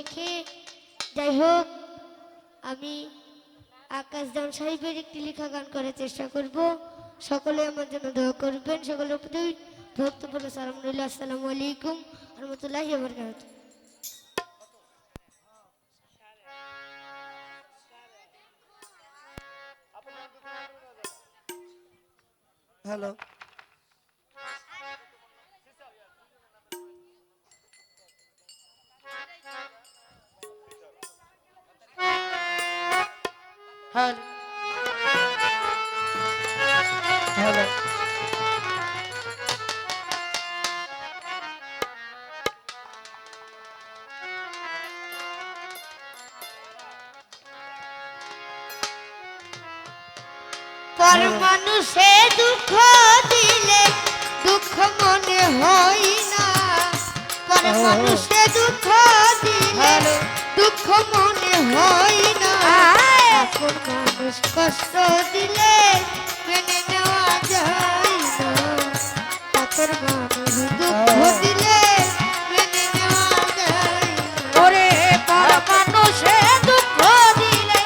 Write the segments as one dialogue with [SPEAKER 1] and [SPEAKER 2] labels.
[SPEAKER 1] রেখে যাই হোক, আমি আকাশ দান সাহেবের একটি লেখা গান করার চেষ্টা করব। সকলে আমার জন্য দোয়া করবেন। সকলের প্রতি ভক্তপূর্ণ সালাম রইল। আসসালামু আলাইকুম রহমতুল্লাহ বরকাত
[SPEAKER 2] হ্যালো। হ্যালো হ্যালো
[SPEAKER 1] পর মানুষে দুঃখ দিলে দুঃখ মনে হয় না পর। মানুষে দুঃখ দিলে। দুঃখ মনে হয় মানুষ কষ্ট দিলে মেনে নেওয়া যায় না। আপন মানুষ দুঃখ। দিলে মেনে নেওয়া যায়
[SPEAKER 3] ওরে পর মানুষে দুঃখ দিলে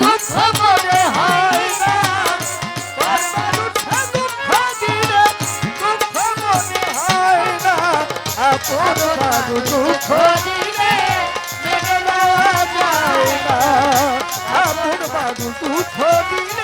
[SPEAKER 3] দুঃখ মনে হয় না। পর মানুষে দুঃখ দিলে দুঃখ মনে হয় না। আপন মানুষ দুঃখ দিলে মানুষ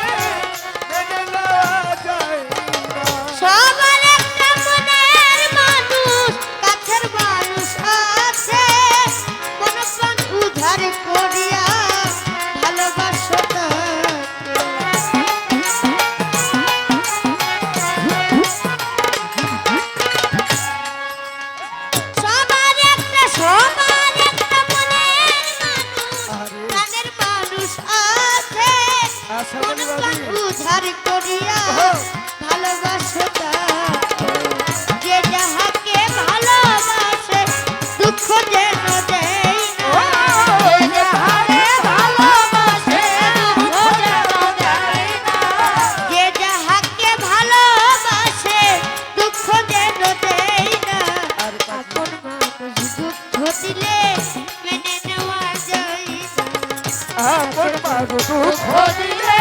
[SPEAKER 1] আপন মানুষ দুঃখ দিলে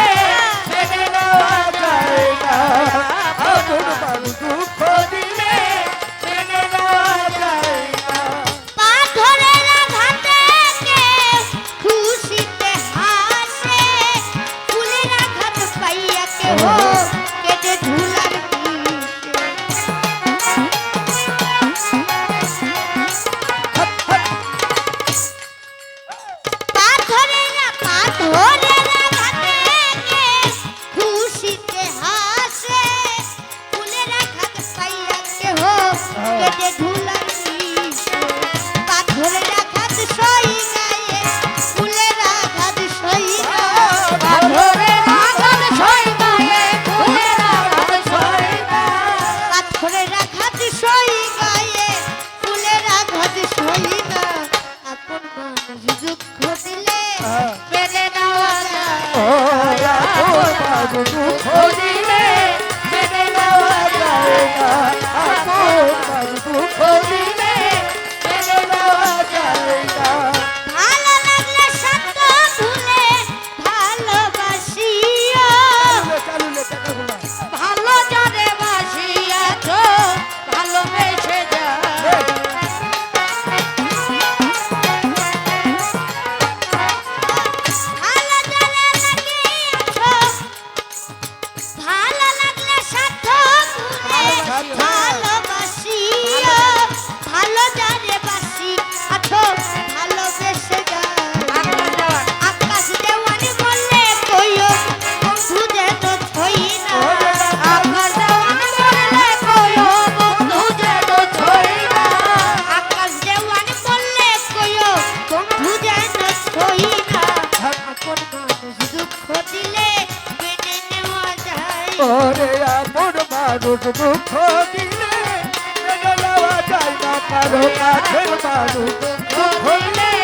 [SPEAKER 1] মেনে নেওয়া যায় না
[SPEAKER 2] আপন মানুষ দুঃখ দিলে মেনে নেওয়া যায় না
[SPEAKER 1] পাথরের আঘাতে কেউ খুশিতে হাসে ফুলের আঘাত পাইয়া কেহ আপন মানুষ
[SPEAKER 2] মানুষ দুঃখ দিলে যায় না কারও কাছের মানুষ দুঃখ দিলে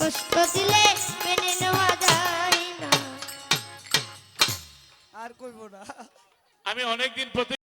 [SPEAKER 1] কষ্ট দিলে মেনে নেওয়া যায় না।
[SPEAKER 2] আর কইব না।
[SPEAKER 4] আমি অনেকদিন প্রতি